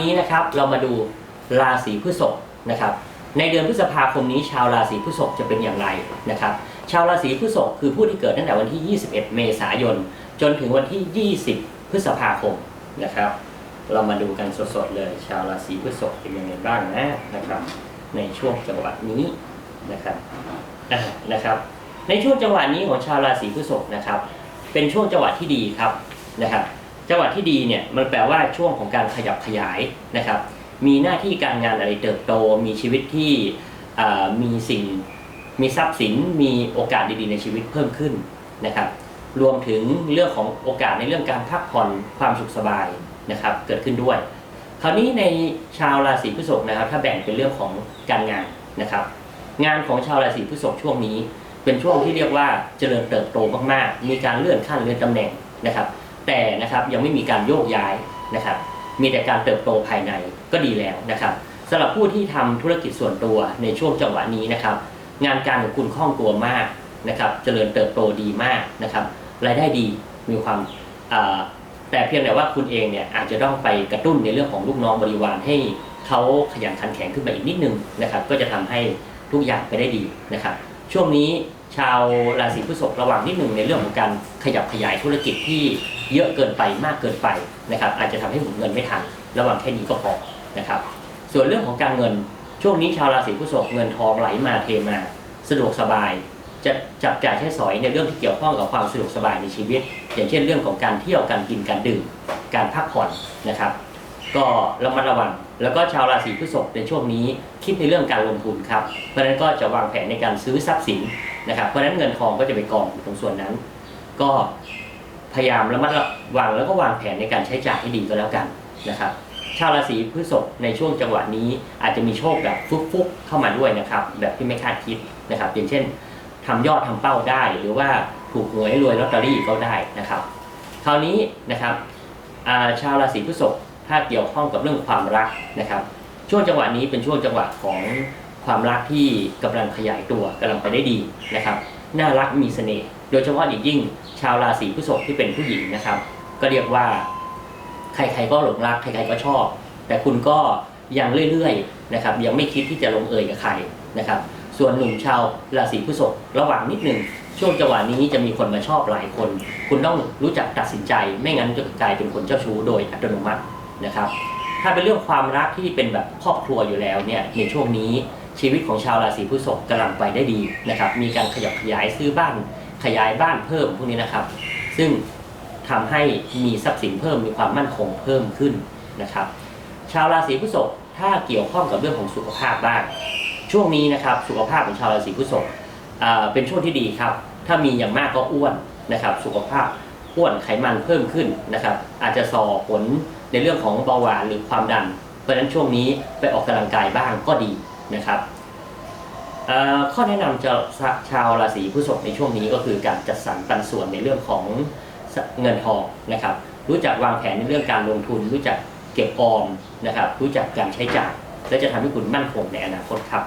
นี้นะครับเรามาดูราศีพฤษภนะครับ ในเดือนพฤษภาคมนี้ชาวราศีพฤษภจะเป็นอย่างไรนะครับ ชาวราศีพฤษภคือผู้ที่เกิดตั้งแต่วันที่ 21 เมษายน จนถึงวันที่ 20 พฤษภาคมนะครับ เรามาดูกันสดๆเลย ชาวราศีพฤษภเป็นยังไงบ้างนะนะครับ ในช่วงจังหวะนี้นะครับนะครับ ในช่วงจังหวะนี้ของชาวราศีพฤษภนะครับ เป็นช่วงจังหวะที่ดีครับนะครับ จังหวะที่ดีเนี่ยมันแปลว่าช่วงของการขยับขยายนะครับ มีหน้าที่การงานอะไรเติบโต มีชีวิตที่มีสิ่งมีทรัพย์สินมีโอกาสดีๆในชีวิตเพิ่มขึ้นนะครับ รวมถึงเรื่องของโอกาสในเรื่องการพักผ่อนความสุขสบายนะครับ เกิดขึ้นด้วย คราวนี้ในชาวราศีพฤษภนะครับ ถ้าแบ่งเป็นเรื่องของการงานนะครับ งานของชาวราศีพฤษภช่วงนี้ เป็นช่วงที่เรียกว่าเจริญเติบโตมากๆ มีการเลื่อนขั้นเลื่อนตำแหน่งนะครับ แต่นะครับยังไม่มีการโยกย้ายนะครับ มีแต่การเติบโตภายในก็ดีแล้วนะครับสำหรับผู้ที่ทำธุรกิจส่วนตัวในช่วงจังหวะนี้นะครับ งานการของคุณคล่องตัวมากนะครับเจริญเติบโตดีมากนะครับรายได้ดีมีความแต่เพียงแต่ว่าคุณเองเนี่ยอาจจะต้องไปกระตุ้นในเรื่องของลูกน้องบริวารให้เขาขยันขันแข็งขึ้นมาอีกนิดนึงนะครับ ก็จะทำให้ทุกอย่างไปได้ดีนะครับ ช่วงนี้ ชาวราศีพฤษภระวังนิดหนึ่งในเรื่องของการขยับขยายธุรกิจที่เยอะเกินไปมากเกินไปนะครับ อาจจะทำให้หมุนเงินไม่ทันระวังแค่นี้ก็พอนะครับ ส่วนเรื่องของการเงินช่วงนี้ชาวราศีพฤษภเงินทองไหลมาเทมา สะดวกสบาย จะจับจ่ายใช้สอยในเรื่องที่เกี่ยวข้องกับความสะดวกสบายในชีวิต อย่างเช่นเรื่องของการเที่ยวการกินการดื่มการพักผ่อนนะครับ ก็ระมัดระวังแล้วก็ชาวราศีพฤษภในช่วงนี้คิดในเรื่องการลงทุนครับเพราะฉะนั้นก็จะวางแผนในการซื้อทรัพย์สิน นะครับเพราะฉะนั้นเงินทองก็จะไปกองอยู่ตรงส่วนนั้น ก็พยายามระมัดระวังแล้วก็วางแผนในการใช้จ่ายให้ดีก็แล้วกันนะครับชาวราศีพฤษภในช่วงจังหวะนี้อาจจะมีโชคแบบฟุกๆเข้ามาด้วยนะครับ แบบที่ไม่คาดคิดนะครับอย่างเช่นทำยอดทำเป้าได้ หรือว่าถูกหวยรวยลอตเตอรี่ก็ได้นะครับ คราวนี้นะครับาชาวราศีพฤษภถ้าเกี่ยวข้องกับเรื่องความรักนะครับ ช่วงจังหวะนี้เป็นช่วงจังหวะของ ความรักที่กำลังขยายตัวกำลังไปได้ดีนะครับน่ารักมีเสน่ห์โดยเฉพาะอย่างยิ่งชาวราศีพฤษภที่เป็นผู้หญิงนะครับ ก็เรียกว่า ใครๆก็หลงรักใครๆก็ชอบ แต่คุณก็ยังเรื่อยๆนะครับยังไม่คิดที่จะลงเอยกับใครนะครับ ส่วนหนุ่มชาวราศีพฤษภระหว่างนิดหนึ่งช่วงจังหวะนี้จะมีคนมาชอบหลายคน คุณต้องรู้จักตัดสินใจ ไม่งั้นจะกลายเป็นคนเจ้าชู้โดยอัตโนมัตินะครับ ถ้าเป็นเรื่องความรักที่เป็นแบบครอบครัวอยู่แล้วเนี่ยในช่วงนี้ ชีวิตของชาวราศีพฤษภกำลังไปได้ดีนะครับมีการขยับขยายซื้อบ้านขยายบ้านเพิ่มพวกนี้นะครับ ซึ่งทำให้มีทรัพย์สินเพิ่มมีความมั่นคงเพิ่มขึ้นนะครับ ชาวราศีพฤษภถ้าเกี่ยวข้องกับเรื่องของสุขภาพบ้าง ช่วงนี้นะครับสุขภาพของชาวราศีพฤษภเป็นช่วงที่ดีครับ ถ้ามีอย่างมากก็อ้วนนะครับ สุขภาพอ้วนไขมันเพิ่มขึ้นนะครับ อาจจะส่อผลในเรื่องของเบาหวานหรือความดัน เพราะฉะนั้นช่วงนี้ไปออกกำลังกายบ้างก็ดี นะครับข้อแนะนำจะชาวราศีพฤษภในช่วงนี้ก็คือการจัดสรรปันส่วนในเรื่องของเงินทองนะครับ รู้จักวางแผนในเรื่องการลงทุน รู้จักเก็บออมนะครับ รู้จักการใช้จ่ายและจะทำให้คุณมั่นคงในอนาคตครับ